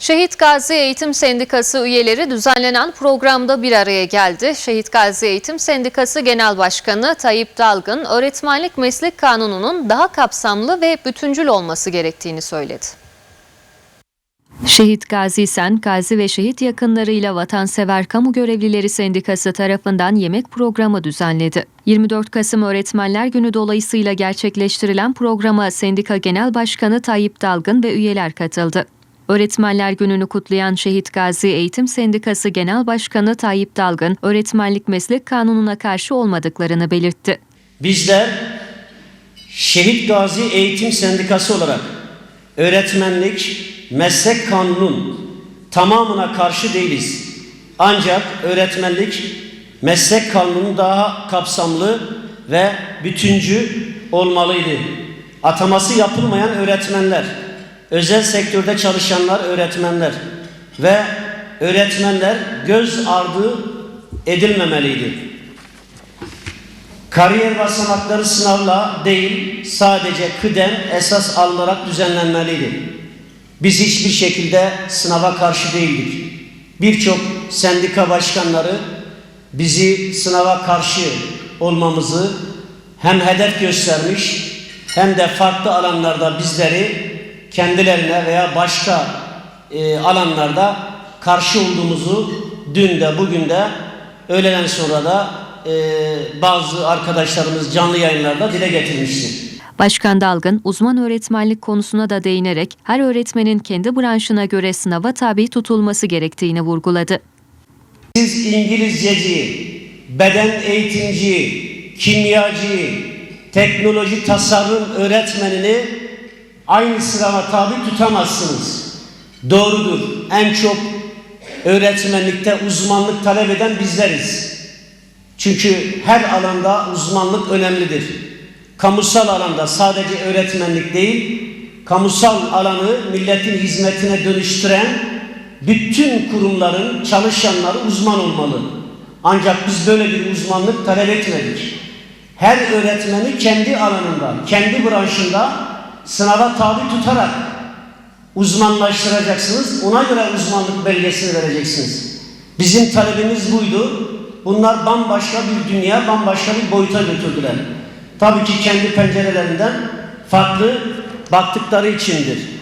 Şehit Gazi Eğitim Sendikası üyeleri düzenlenen programda bir araya geldi. Şehit Gazi Eğitim Sendikası Genel Başkanı Tayyip Dalgın, öğretmenlik meslek kanununun daha kapsamlı ve bütüncül olması gerektiğini söyledi. Şehit Gazi Sen, gazi ve şehit yakınlarıyla Vatansever Kamu Görevlileri Sendikası tarafından yemek programı düzenledi. 24 Kasım Öğretmenler Günü dolayısıyla gerçekleştirilen programa Sendika Genel Başkanı Tayyip Dalgın ve üyeler katıldı. Öğretmenler Günü'nü kutlayan Şehit Gazi Eğitim Sendikası Genel Başkanı Tayyip Dalgın, öğretmenlik meslek kanununa karşı olmadıklarını belirtti. Bizler Şehit Gazi Eğitim Sendikası olarak öğretmenlik meslek kanunun tamamına karşı değiliz. Ancak öğretmenlik meslek kanunun daha kapsamlı ve bütüncü olmalıydı. Ataması yapılmayan öğretmenler, özel sektörde çalışanlar öğretmenler ve öğretmenler göz ardı edilmemeliydi. Kariyer basamakları sınavla değil, sadece kıdem esas alınarak düzenlenmeliydi. Biz hiçbir şekilde sınava karşı değildik. Birçok sendika başkanları bizi sınava karşı olmamızı hem hedef göstermiş hem de farklı alanlarda bizleri kendilerine veya başka e, alanlarda karşı olduğumuzu dün de bugün de öğleden sonra da e, bazı arkadaşlarımız canlı yayınlarda dile getirmişti. Başkan Dalgın, uzman öğretmenlik konusuna da değinerek her öğretmenin kendi branşına göre sınava tabi tutulması gerektiğini vurguladı. Siz İngilizceci, beden eğitimci, kimyacı, teknoloji tasarım öğretmenini aynı sırama tabi tutamazsınız. Doğrudur. En çok öğretmenlikte uzmanlık talep eden bizleriz. Çünkü her alanda uzmanlık önemlidir. Kamusal alanda sadece öğretmenlik değil, kamusal alanı milletin hizmetine dönüştüren bütün kurumların çalışanları uzman olmalı. Ancak biz böyle bir uzmanlık talep etmedik. Her öğretmeni kendi alanında, kendi branşında sınava tabi tutarak uzmanlaştıracaksınız. Ona göre uzmanlık belgesini vereceksiniz. Bizim talebimiz buydu. Bunlar bambaşka bir dünya, bambaşka bir boyuta götürdüler. Tabii ki kendi pencerelerinden farklı baktıkları içindir.